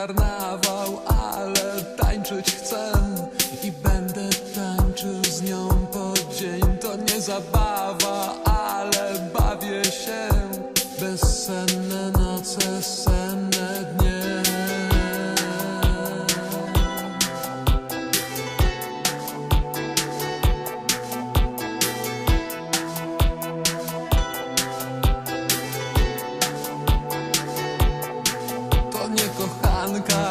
karnawał, ale tańczyć chcę i będę tańczył z nią po dzień. To nie zabawa. on the car.